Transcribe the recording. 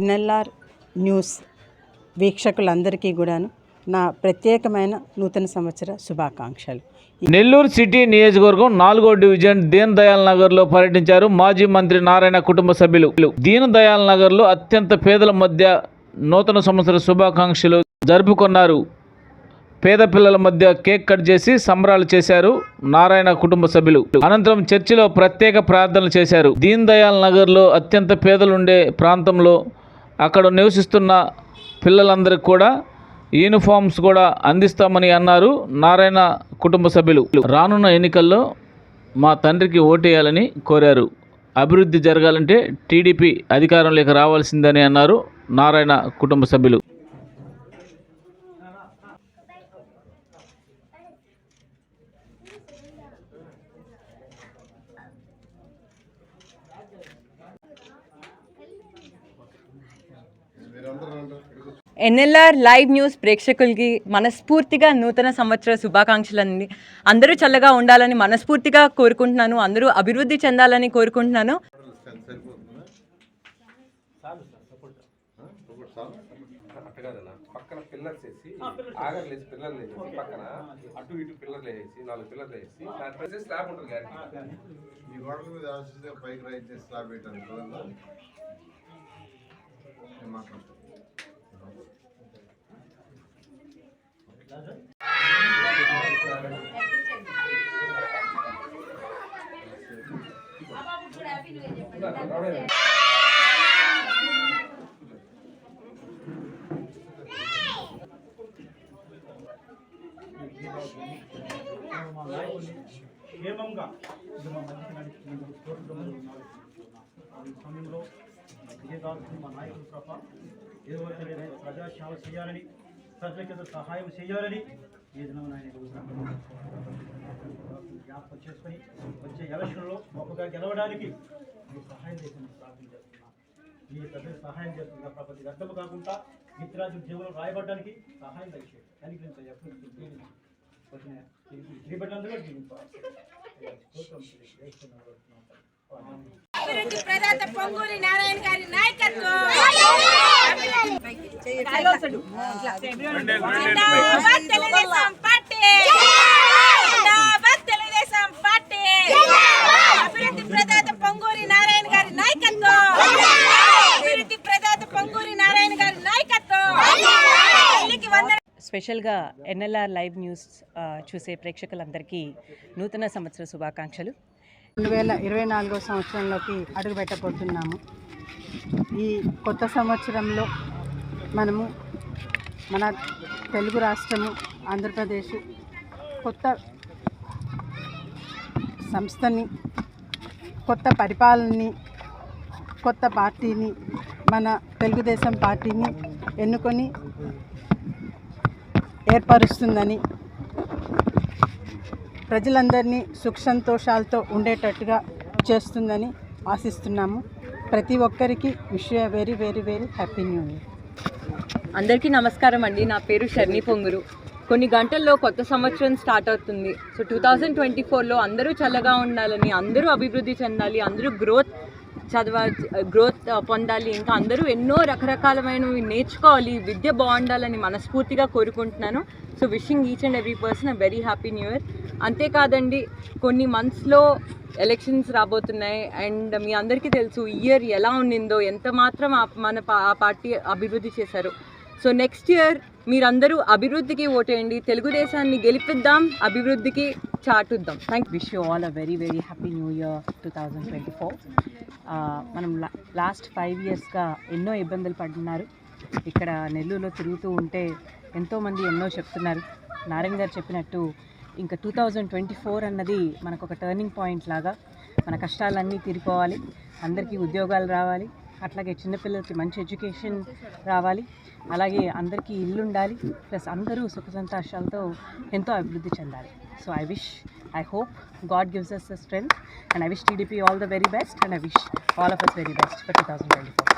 NLR news వీక్షకులందరికీ కూడాను నా ప్రత్యేకమైన నూతన సంవత్సర శుభాకాంక్షలు. నెల్లూరు సిటీ నియోజకవర్గం నాలుగో డివిజన్ దీన్ దయాల్ నగర్లో పర్యటించారు మాజీ మంత్రి నారాయణ కుటుంబ సభ్యులు. దీన్ దయాల్ నగర్లో అత్యంత పేదల మధ్య నూతన సంవత్సర శుభాకాంక్షలు జరుపుకున్నారు. పేద పిల్లల మధ్య కేక్ కట్ చేసి సంబరాలు చేశారు నారాయణ కుటుంబ సభ్యులు. అనంతరం చర్చిలో ప్రత్యేక ప్రార్థనలు చేశారు. దీన్ దయాల్ నగర్లో అత్యంత పేదలుండే ప్రాంతంలో అక్కడ నివసిస్తున్న పిల్లలందరికీ కూడా యూనిఫామ్స్ కూడా అందిస్తామని అన్నారు నారాయణ కుటుంబ సభ్యులు. రానున్న ఎన్నికల్లో మా తండ్రికి ఓటేయాలని కోరారు. అభివృద్ధి జరగాలంటే టీడీపీ అధికారంలోకి రావాల్సిందని అన్నారు నారాయణ కుటుంబ సభ్యులు. ఎన్ఎల్ఆర్ లైవ్ న్యూస్ ప్రేక్షకులకి మనస్ఫూర్తిగా నూతన సంవత్సర శుభాకాంక్షలు అండి అందరూ చల్లగా ఉండాలని మనస్ఫూర్తిగా కోరుకుంటున్నాను. అందరూ అభివృద్ధి చెందాలని కోరుకుంటున్నాను. అట్టగాదన్నా పక్కన పిల్లర్స్ వేసి ఆగర్లు వేసి పిల్లర్లు వేసి పక్కన అటు ఇటు పిల్లర్లు వేసి నాలుగు పిల్లర్లు వేసి దాని స్లాబ్ ఉంటుంది గ్యారెంటీ ఈ గోడల మీద ఆశిస్తే పైకి రైతే స్లాబ్ పెట్టాను కదా క్షేమంగా ఇది మా మంచికి నడిచినందుకు కోరుకున్నాము ఈ సమయంలో విజయదాసు మా నాయకుడు తప్ప ఏదో ప్రజాసేవ చేయాలని ప్రజల సహాయం చేయాలని ఈ దినం ఆయన జ్ఞాపకం చేసుకొని వచ్చే ఎలక్షన్లో గొప్పగా గెలవడానికి మీ సహాయం చేసిన ప్రార్థన చేస్తున్నాం. మీ ప్రజలకు సహాయం చేస్తున్న ప్రపంచ వ్యర్థము కాకుండా మిత్రాజు జీవనం రాయబడడానికి సహాయం దయచేయండి. కనికరించ ఎప్పుడు వచ్చిన అభివృద్ధి ప్రదాత పొంగూరి నారాయణ గారి నాయకత్వం. తెలుగుదేశం పార్టీ. జిందాబాద్ తెలుగుదేశం పార్టీ. అభివృద్ధి ప్రదాత పొంగూరి నారాయణ గారి నాయకత్వం. అభివృద్ధి ప్రదాత పొంగూరి నారాయణ గారి నాయకత్వం. తల్లికి వందనం స్పెషల్గా ఎన్ఎల్ఆర్ లైవ్ న్యూస్ చూసే ప్రేక్షకులందరికీ నూతన సంవత్సర శుభాకాంక్షలు. రెండు వేల ఇరవై నాలుగో సంవత్సరంలోకి అడుగు పెట్టబోతున్నాము ఈ కొత్త సంవత్సరంలో మనము మన తెలుగు రాష్ట్రము ఆంధ్రప్రదేశ్ కొత్త సంస్థని కొత్త పరిపాలనని కొత్త పార్టీని మన తెలుగుదేశం పార్టీని ఎన్నుకొని ఏర్పరుస్తుందని ప్రజలందరినీ సుఖ సంతోషాలతో ఉండేటట్టుగా చేస్తుందని ఆశిస్తున్నాము. ప్రతి ఒక్కరికి wish very very very happy new year. అందరికీ నమస్కారం అండి. నా పేరు షర్ని పొంగురు. కొన్ని గంటల్లో కొత్త సంవత్సరం స్టార్ట్ అవుతుంది. సో టూ థౌజండ్ ట్వంటీ ఫోర్లో అందరూ చల్లగా ఉండాలని అందరూ అభివృద్ధి చెందాలి అందరూ గ్రోత్ చదవ గ్రోత్ పొందాలి. ఇంకా అందరూ ఎన్నో రకరకాలమైనవి నేర్చుకోవాలి. విద్య బాగుండాలని మనస్ఫూర్తిగా కోరుకుంటున్నాను. So wishing each and every person very happy new year అంతేకాదండి కొన్ని మంత్స్లో ఎలక్షన్స్ రాబోతున్నాయి. అండ్ మీ అందరికీ తెలుసు ఇయర్ ఎలా ఉండిందో ఎంత మాత్రం మన పా- ఆ పార్టీ అభివృద్ధి చేశారు. సో నెక్స్ట్ ఇయర్ మీరందరూ అభివృద్ధికి ఓటేయండి. తెలుగుదేశాన్ని గెలిపిద్దాం అభివృద్ధికి చాటుద్దాం. Thank wish you all a very very happy new year two thousand twenty four మనం లా లాస్ట్ ఫైవ్ ఇయర్స్గా ఎన్నో ఇబ్బందులు పడుతున్నారు. ఇక్కడ నెల్లూరులో తిరుగుతూ ఉంటే ఎంతోమంది ఎన్నో చెప్తున్నారు. నారాయణ గారు చెప్పినట్టు ఇంకా టూ థౌజండ్ ట్వంటీ ఫోర్ అన్నది మనకు ఒక టర్నింగ్ పాయింట్ లాగా మన కష్టాలన్నీ తీరిపోవాలి. అందరికీ ఉద్యోగాలు రావాలి. అట్లాగే చిన్నపిల్లలకి మంచి ఎడ్యుకేషన్ రావాలి. అలాగే అందరికీ ఇల్లు ఉండాలి. ప్లస్ అందరూ సుఖ సంతోషాలతో ఎంతో అభివృద్ధి చెందాలి. So I wish I hope God gives us the strength and I wish TDP all the very best and I wish all of us very best for two thousand twenty four